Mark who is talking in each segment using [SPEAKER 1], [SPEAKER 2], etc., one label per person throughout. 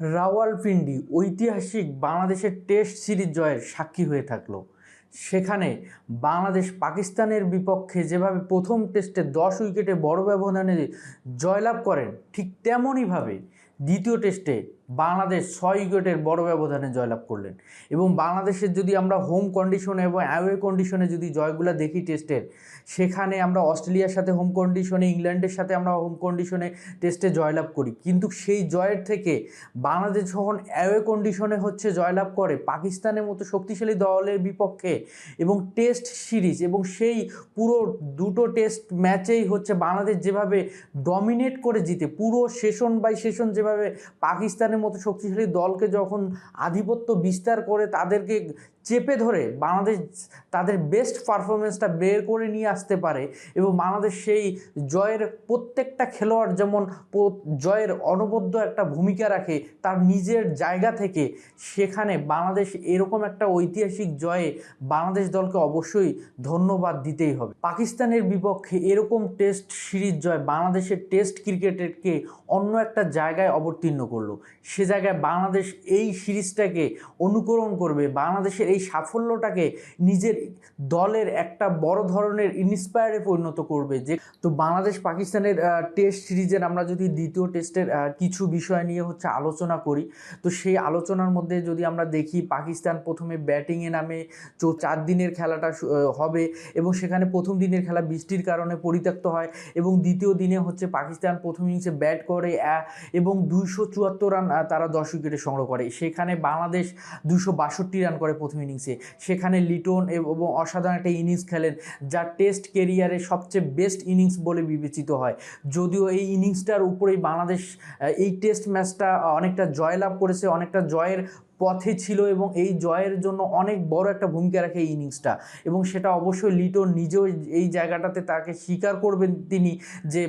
[SPEAKER 1] রাওয়ালপিন্ডি ঐতিহাসিক বাংলাদেশের test series জয়ের সাক্ষী হয়ে থাকল। সেখানে বাংলাদেশ পাকিস্তানের বিপক্ষে যেভাবে প্রথম টেস্টে দশ উইকেটে বড় ব্যবধানে জয়লাভ করেন, ঠিক তেমনইভাবে দ্বিতীয় টেস্টে বাংলাদেশ ছয় উইকেটের বড় ব্যবধানে জয়লাভ করলেন। এবং বাংলাদেশের যদি আমরা হোম কন্ডিশনে এবং অ্যাওয়ে কন্ডিশনে যদি জয়গুলো দেখি টেস্টের সেখানে আমরা অস্ট্রেলিয়ার সাথে হোম কন্ডিশনে ইংল্যান্ডের সাথে আমরা হোম কন্ডিশনে টেস্টে জয়লাভ করি। কিন্তু সেই জয়ের থেকে বাংলাদেশ যখন অ্যাওয়ে কন্ডিশনে হচ্ছে জয়লাভ করে, পাকিস্তানের মতো শক্তিশালী দলের বিপক্ষে এবং টেস্ট সিরিজ এবং সেই পুরো দুটো টেস্ট ম্যাচেই হচ্ছে বাংলাদেশ যেভাবে ডমিনেট করে জিতে, পুরো সেশন বাই সেশন যেভাবে পাকিস্তানের মতো শক্তিশালী দলকে যখন আধিপত্য বিস্তার করে তাদেরকে চেপে ধরে বাংলাদেশ তাদের বেস্ট পারফরমেন্সটা বের করে নিয়ে আসতে পারে এবং বাংলাদেশ সেই জয়ের প্রত্যেকটা খেলোয়াড় যেমন জয়ের অনবদ্য একটা ভূমিকা রাখে, তার নিজের জায়গা থেকে সেখানে বাংলাদেশ এরকম একটা ঐতিহাসিক জয়ে বাংলাদেশ দলকে অবশ্যই ধন্যবাদ দিতেই হবে। পাকিস্তানের বিপক্ষে এরকম টেস্ট সিরিজ জয় বাংলাদেশের টেস্ট ক্রিকেটকে অন্য একটা জায়গায় অবতীর্ণ করল। সে জায়গায় বাংলাদেশ এই সিরিজটাকে অনুকরণ করবে, বাংলাদেশের এই সাফল্যটাকে নিজের দলের একটা বড় ধরনের ইন্সপায়ারে পরিণত করবে। যে তো বাংলাদেশ পাকিস্তানের টেস্ট সিরিজের আমরা যদি দ্বিতীয় টেস্টের কিছু বিষয় নিয়ে হচ্ছে আলোচনা করি, তো সেই আলোচনার মধ্যে যদি আমরা দেখি পাকিস্তান প্রথমে ব্যাটিংয়ে নামে চার দিনের খেলাটা হবে এবং সেখানে প্রথম দিনের খেলা বৃষ্টির কারণে পরিত্যক্ত হয় এবং দ্বিতীয় দিনে হচ্ছে পাকিস্তান প্রথম ইনিংসে ব্যাট করে এবং দুইশো চুয়াত্তর রান তারা দশ উইকেটে সংগ্রহ করে। সেখানে বাংলাদেশ দুশো বাষট্টি রান করে প্রথম ইনিংসে। সেখানে লিটন এবং অসাধারণ একটা ইনিংস খেলেন, যা টেস্ট কেরিয়ারে সবচেয়ে বেস্ট ইনিংস বলে বিবেচিত হয়। যদিও এই ইনিংসটার উপরেই বাংলাদেশ এই টেস্ট ম্যাচটা অনেকটা জয়লাভ করেছে, অনেকটা জয়ের পথে ছিল এবং এই জয়ের জন্য অনেক বড় একটা ভূমিকা রাখে এই ইনিংসটা। এবং সেটা অবশ্যই লিটন নিজেও এই জায়গাটাতে তাকে স্বীকার করবেন তিনি যে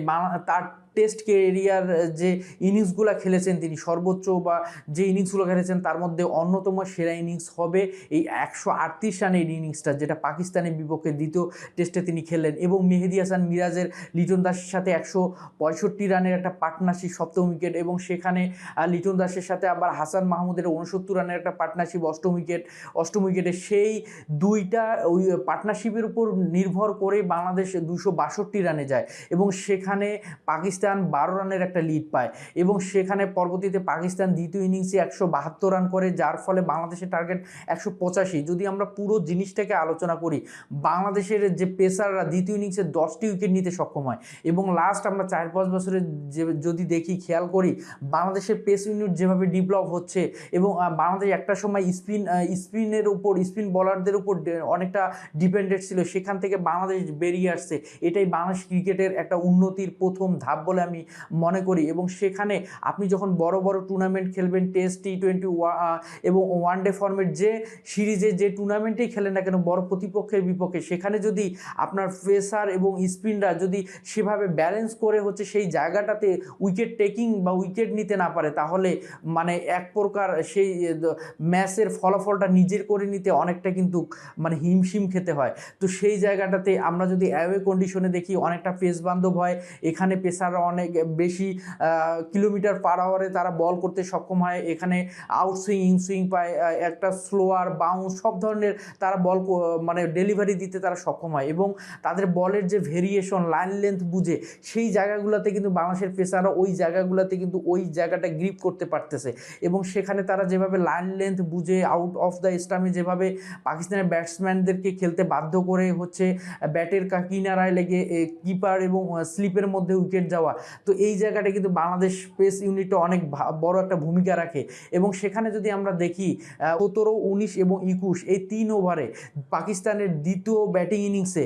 [SPEAKER 1] তার টেস্ট কেরিয়ার যে ইনিংসগুলো খেলেছেন তিনি, সর্বোচ্চ বা যে ইনিংসগুলো খেলেছেন তার মধ্যে অন্যতম সেরা ইনিংস হবে এই একশো আটত্রিশ রানের ইনিংসটা, যেটা পাকিস্তানের বিপক্ষে দ্বিতীয় টেস্টে তিনি খেললেন। এবং মেহেদি হাসান মিরাজের, লিটন দাসের সাথে একশো পঁয়ষট্টি রানের একটা পার্টনারশিপ সপ্তম উইকেট এবং সেখানে লিটন দাসের সাথে আবার হাসান মাহমুদের উনসত্তর রানের একটা পার্টনারশিপ অষ্টম উইকেট অষ্টম উইকেটে সেই দুইটা ওই পার্টনারশিপের উপর নির্ভর করে বাংলাদেশ দুশো বাষট্টি রানে যায় এবং সেখানে পাকিস্তান বারো রানের একটা লিড পায় এবং সেখানে পরবর্তীতে পাকিস্তান দ্বিতীয় ইনিংসে একশো বাহাত্তর রান করে, যার ফলে বাংলাদেশের টার্গেট একশো পঁচাশি। যদি আমরা পুরো জিনিসটাকে আলোচনা করি, বাংলাদেশের যে পেসাররা দ্বিতীয় ইনিংসে দশটি উইকেট নিতে সক্ষম হয় এবং লাস্ট আমরা চার পাঁচ বছরের যে, যদি দেখি, খেয়াল করি, বাংলাদেশের পেস ইউনিট যেভাবে ডেভেলপ হচ্ছে এবং বাংলাদেশ একটা সময় স্পিন স্পিনের উপর, স্পিন বলারদের উপর অনেকটা ডিপেন্ডেন্ট ছিল। সেখান থেকে বাংলাদেশ বেরিয়ে আসছে। এটাই বাংলাদেশ ক্রিকেটের একটা উন্নতির প্রথম ধাপ বলে আমি মনে করি। এবং সেখানে আপনি যখন বড় বড় টুর্নামেন্ট খেলবেন টেস্ট টি টোয়েন্টি এবং ওয়ান ডে ফর্মেট যে সিরিজে যে টুর্নামেন্টেই খেলেন না কেন, বড় প্রতিপক্ষের বিপক্ষে, সেখানে যদি আপনার পেসার এবং স্পিনরা যদি সেভাবে ব্যালেন্স করে হচ্ছে সেই জায়গাটাতে উইকেট টেকিং বা উইকেট নিতে না পারে, তাহলে মানে এক প্রকার সেই ম্যাচের ফলাফলটা নিজের করে নিতে অনেকটা কিন্তু মানে হিমশিম খেতে হয়। তো সেই জায়গাটাতে আমরা যদি অ্যাওয়ে কন্ডিশনে দেখি, অনেকটা পেস বান্ধব হয়। এখানে পেসাররা অনেক বেশি কিলোমিটার পার আওয়ারে তারা বল করতে সক্ষম হয়। এখানে আউটসুইং ইনসুইং পায় একটা স্লোয়ার বাউন্স সব ধরনের তারা বল মানে ডেলিভারি দিতে তারা সক্ষম হয়। এবং তাদের বলের যে ভেরিয়েশন লাইন লেন্থ বুঝে, সেই জায়গাগুলোতে কিন্তু বাংলাদেশের পেসাররা ওই জায়গাগুলোতে কিন্তু ওই জায়গাটা গ্রিপ করতে পারতেছে। এবং সেখানে তারা যেভাবে লাইন লেন্থ বুঝে আউট অফ দ্য স্টামে যেভাবে পাকিস্তানের ব্যাটসম্যানদেরকে খেলতে বাধ্য করে হচ্ছে, ব্যাটের কিনারায় লেগে কিপার এবং স্লিপের মধ্যে উইকেট যাওয়া। তো এই জায়গাটা কিন্তু বাংলাদেশ পেস ইউনিটে অনেক বড় একটা ভূমিকা রাখে। এবং সেখানে যদি আমরা দেখি সতেরো, উনিশ এবং একুশ, এই তিন ওভারে পাকিস্তানের দ্বিতীয় ব্যাটিং ইনিংসে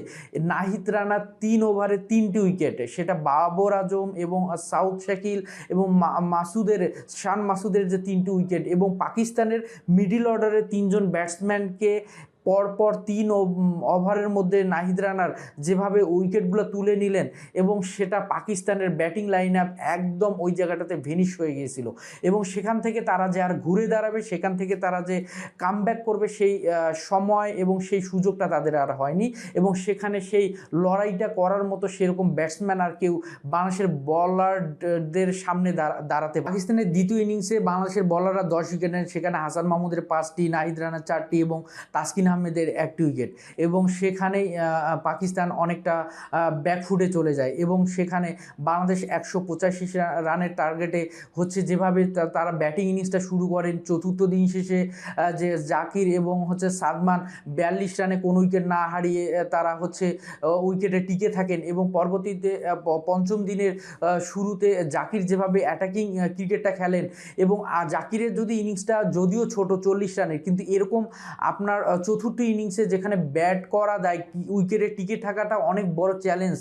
[SPEAKER 1] নাহিদ রানা তিন ওভারে তিনটি উইকেট সেটা বাবর আজম এবং সাউথ শাকিল এবং মাসুদের, শান মাসুদের যে তিনটি উইকেট এবং পাকিস্তানের মিডিল অর্ডারের তিনজন ব্যাটসম্যানকে পরপর তিন ওভারের মধ্যে নাহিদ রানার যেভাবে উইকেটগুলো তুলে নিলেন এবং সেটা পাকিস্তানের ব্যাটিং লাইন একদম ওই জায়গাটাতে ভেনিশ হয়ে গিয়েছিল। এবং সেখান থেকে তারা যে আর ঘুরে দাঁড়াবে, সেখান থেকে তারা যে কাম করবে সেই সময় এবং সেই সুযোগটা তাদের আর হয়নি এবং সেখানে সেই লড়াইটা করার মতো সেরকম ব্যাটসম্যান আর কেউ বাংলাদেশের বলারদের সামনে দাঁড়া- দাঁড়াতে পাকিস্তানের দ্বিতীয় ইনিংসে বাংলাদেশের বলাররা দশ উইকেট নেন। সেখানে হাসান মাহমুদের পাঁচটি, নাহিদ রানার চারটি এবং তাসকিন আহমেদের একটি উইকেট এবং সেখানেই পাকিস্তান অনেকটা ব্যাকফুটে চলে যায় এবং সেখানে বাংলাদেশ একশো পঁচাশি রানের টার্গেটে হচ্ছে যেভাবে তারা ব্যাটিং ইনিংসটা শুরু করেন চতুর্থ দিন শেষে যে জাকির এবং হচ্ছে সাদমান বিয়াল্লিশ রানে কোনো উইকেট না হারিয়ে তারা হচ্ছে উইকেটে টিকে থাকেন এবং পরবর্তীতে পঞ্চম দিনের শুরুতে জাকির যেভাবে অ্যাটাকিং ক্রিকেটটা খেলেন এবং জাকিরের যদি ইনিংসটা যদিও ছোট চল্লিশ রানের কিন্তু এরকম আপনার আহ, চতুর্থ ইনিংসে যেখানে ব্যাট করা দেয় উইকেটে টিকে থাকাটা অনেক বড় চ্যালেঞ্জ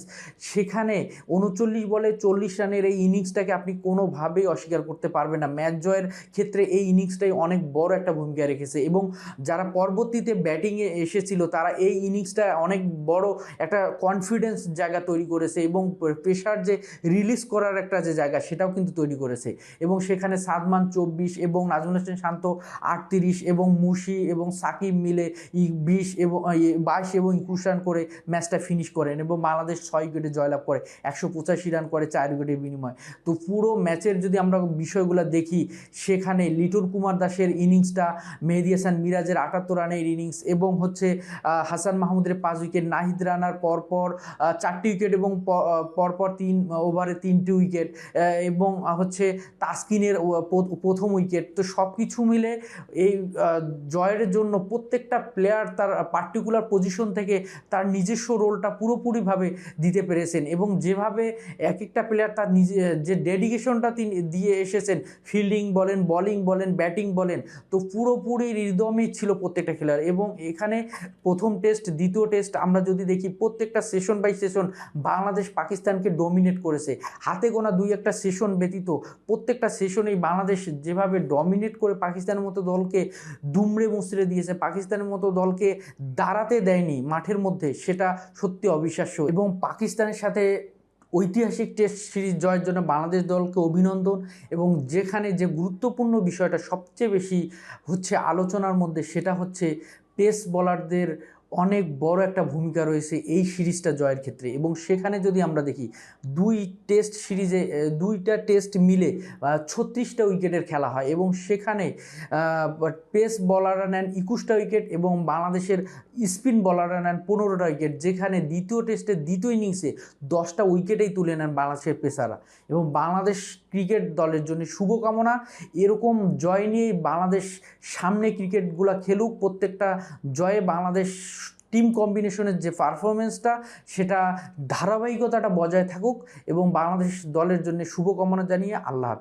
[SPEAKER 1] সেখানে উনচল্লিশ বলে চল্লিশ রানের এই ইনিংসটাকে আপনি কোনোভাবেই অস্বীকার করতে পারবেন না। ম্যাচ জয়ের ক্ষেত্রে এই ইনিংসটাই অনেক বড় একটা ভূমিকা রেখেছে এবং যারা পরবর্তীতে ব্যাটিংয়ে এসেছিল, তারা এই ইনিংসটা অনেক বড় একটা কনফিডেন্স জায়গা তৈরি করেছে এবং প্রেশার যে রিলিজ করার একটা যে জায়গা, সেটাও কিন্তু তৈরি করেছে। এবং সেখানে সাদমান চব্বিশ এবং নাজমুল হোসেন শান্ত আটত্রিশ এবং মুশি এবং সাকিব মিলে বিশ এবং বাইশ এবং একুশ রান করে ম্যাচটা ফিনিশ করেন এবং বাংলাদেশ ছয় উইকেটে জয়লাভ করে, একশো পঁচাশি রান করে চার উইকেটের বিনিময়ে। তো পুরো ম্যাচের যদি আমরা বিষয়গুলো দেখি, সেখানে লিটন কুমার দাসের ইনিংসটা মেহেদি হাসান মিরাজের আটাত্তর রানের ইনিংস এবং হচ্ছে হাসান মাহমুদের পাঁচ উইকেট নাহিদ রানার পরপর চারটি উইকেট এবং পরপর তিন ওভারে তিনটি উইকেট এবং হচ্ছে তাসকিনের প্রথম উইকেট তো সব কিছু মিলে এই জয়ের জন্য প্রত্যেকটা প্লেয়ার তার পার্টিকুলার পজিশন থেকে তার নিজস্ব রোলটা পুরোপুরিভাবে দিতে পেরেছেন এবং যেভাবে এক একটা প্লেয়ার তার নিজে, যে ডেডিকেশনটা তিনি দিয়ে এসেছেন ফিল্ডিং বলেন বলিং বলেন ব্যাটিং বলেন, তো পুরোপুরি রিদমই ছিল প্রত্যেকটা খেলার এবং এখানে প্রথম টেস্ট দ্বিতীয় টেস্ট আমরা যদি দেখি প্রত্যেকটা সেশন বাই সেশন বাংলাদেশ পাকিস্তানকে ডমিনেট করেছে। হাতে গোনা দুই একটা সেশন ব্যতীত প্রত্যেকটা সেশনেই বাংলাদেশ যেভাবে ডমিনেট করে পাকিস্তানের মতো দলকে দুমড়ে মুচড়ে দিয়েছে, পাকিস্তানের মতো দলকে দাঁড়াতে দেয়নি মাঠের মধ্যে, সেটা সত্যি অবিশ্বাস্য। এবং পাকিস্তানের সাথে ঐতিহাসিক টেস্ট সিরিজ জয়ের জন্য বাংলাদেশ দলকে অভিনন্দন এবং যেখানে যে গুরুত্বপূর্ণ বিষয়টা সবচেয়ে বেশি হচ্ছে আলোচনার মধ্যে, সেটা হচ্ছে পেস বলারদের অনেক বড় একটা ভূমিকা রয়েছে এই সিরিজটা জয়ের ক্ষেত্রে। এবং সেখানে যদি আমরা দেখি, দুই টেস্ট সিরিজে দুইটা টেস্ট মিলে ছত্রিশটা উইকেটের খেলা হয়। এবং সেখানে পেস বলাররা নেন একুশটা উইকেট এবং বাংলাদেশের স্পিন বলাররা নেন পনেরোটা উইকেট। যেখানে দ্বিতীয় টেস্টের দ্বিতীয় ইনিংসে দশটা উইকেটেই তুলে নেন বাংলাদেশের পেসাররা। এবং বাংলাদেশ ক্রিকেট দলের জন্য শুভকামনা এরকম জয় নিয়েই বাংলাদেশ সামনে ক্রিকেটগুলা খেলুক প্রত্যেকটা জয়ে বাংলাদেশ টিম কম্বিনেশনের যে পারফরমেন্সটা, সেটা ধারাবাহিকতাটা বজায় থাকুক এবং বাংলাদেশ দলের জন্য শুভকামনা জানিয়ে আল্লাহ।